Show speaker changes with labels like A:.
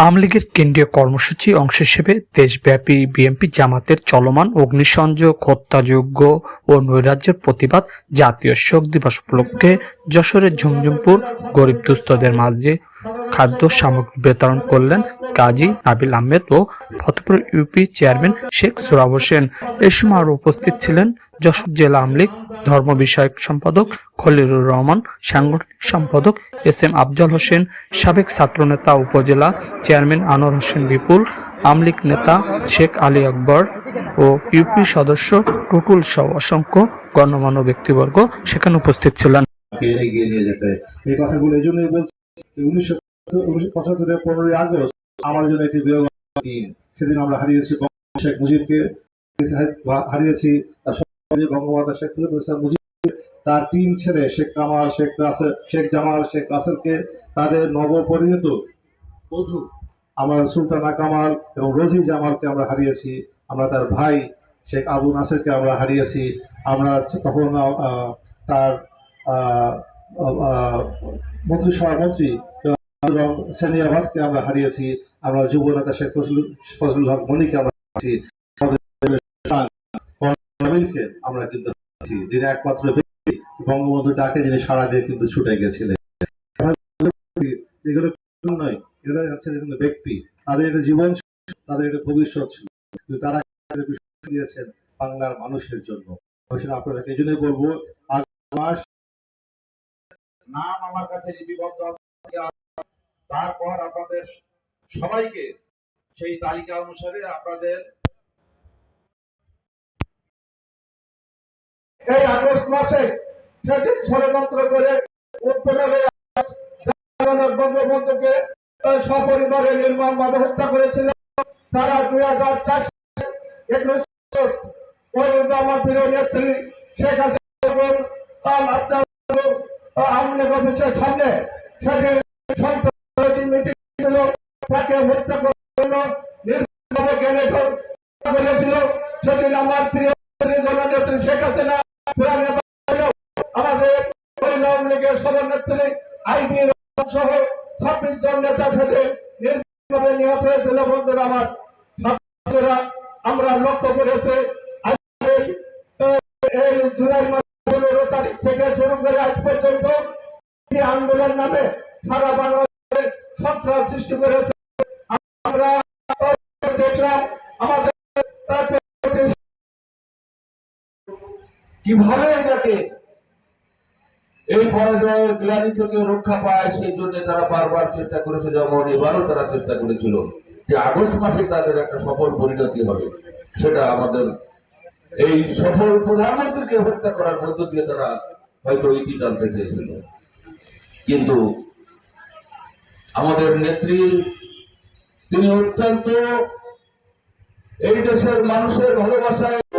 A: আওয়ামী লীগের কেন্দ্রীয় কর্মসূচি অংশ হিসেবে দেশব্যাপী বিএনপি জামাতের চলমান অগ্নিসংযোগ হত্যাযোগ্য ও নৈরাজ্যের প্রতিবাদ জাতীয় শোক দিবস উপলক্ষে যশোরের ঝুমঝুমপুর গরিব দুস্থদের মাঝে খাদ্য সামগ্রী বিতরণ করলেন কাজী আবিল আহমেদ ও ফতেপুর ইউপি চেয়ারম্যান শেখ সোহরাব হোসেন। এই সময় আরও উপস্থিত ছিলেন যশোর জেলা আওয়ামী লীগ ধর্ম বিষয়ক সম্পাদক খলিলুর রহমান, সাংগঠনিক সম্পাদক এস এম আফজল হোসেন, সাবেক ছাত্রনেতা উপজেলা চেয়ারম্যান আনোয়ার হোসেন বিপুল, আওয়ামী লীগ নেতা শেখ আলী আকবর ও ইউপি সদস্য টুটুল সহ অসংখ্য গণ্যমান্য ব্যক্তিবর্গ সেখানে উপস্থিত ছিলেন।
B: এই কথাগুলো এই জন্যই বলছি উনিশশো পঁচাত্তরের পনেরোই আগস্ট আমার জন্য একটি দিন সেদিন আমরা হারিয়েছি শেখ মুজিবকে হারিয়েছি বঙ্গবন্ধু শেখ মুজিব তার তিন ছেলে শেখ কামাল শেখ রাসেল শেখ জামাল শেখ রাসেলকে তাদের নবপরিণত বধূ আমরা সুলতানা কামাল এবং রোজি জামালকে আমরা হারিয়েছি আমরা তার ভাই শেখ আবু নাসেরকে আমরা হারিয়েছি আমরা তখন তার আহ, আহ, মন্ত্রিসভা মন্ত্রী এবং সেনিয়াবাদকে আমরা হারিয়েছি আমরা যুব নেতা শেখ ফজলুল হক মনিকে আমরা আমরা কিন্তু যিনি একমাত্র ব্যক্তি, বঙ্গবন্ধু ডাকে যিনি সারা দিয়ে কিন্তু ছুটে গেছিলেন। ব্যক্তি তাদের একটা জীবন তাদের ভবিষ্যৎ ছিল। কিন্তু তারা দিয়েছেন বাংলার মানুষের জন্য আপনাদেরকে এই জন্যই বলব মাস
C: নাম আমার কাছে তারপর আপনাদের সবাইকে সেই তালিকা অনুসারে আপনাদের
D: এই আগস্ট মাসে সেদিন ষড়যন্ত্র করে বঙ্গবন্ধুকে সপরিবারে নির্মম ভাবে হত্যা করেছিল। তারা দুই হাজার চার একুশ আমার নেত্রী শেখ হাসিনা আওয়ামী লীগ সামনে সেদিন সন্ত্রাসী মিটিং ছিল। তাকে হত্যা নির্মমভাবে জ্ঞানে করেছিল। সেদিন আমার প্রিয় জননেত্রী শেখ হাসিনা আমাদের লীগের সভানেত্রী সহ ছাব্বিশ জন নেতা থেকে নির্মমভাবে নিহত হয়েছিল বন্ধুরা আমার। ছাত্ররা, আমরা লক্ষ্য করেছে এই জুলাই মাস পনেরো তারিখ থেকে শুরু করে আজ পর্যন্ত আন্দোলন নামে সারা বাংলাদেশে সন্ত্রাস সৃষ্টি করেছে।
C: কীভাবে এটাকে এই পরাজয়ের গ্লানি থেকে রক্ষা পায়, সেই জন্য তারা বারবার চেষ্টা করেছে যেমন এবারও তারা চেষ্টা করেছিল যে আগস্ট মাসে তাদের একটা সফল পরিণতি হবে। সেটা আমাদের এই সফল প্রধানমন্ত্রীকে হত্যা করার মধ্য দিয়ে তারা হয়তো ইতি টানতে চেয়েছিল। কিন্তু আমাদের নেত্রী, তিনি অত্যন্ত এই দেশের মানুষের ভালোবাসায়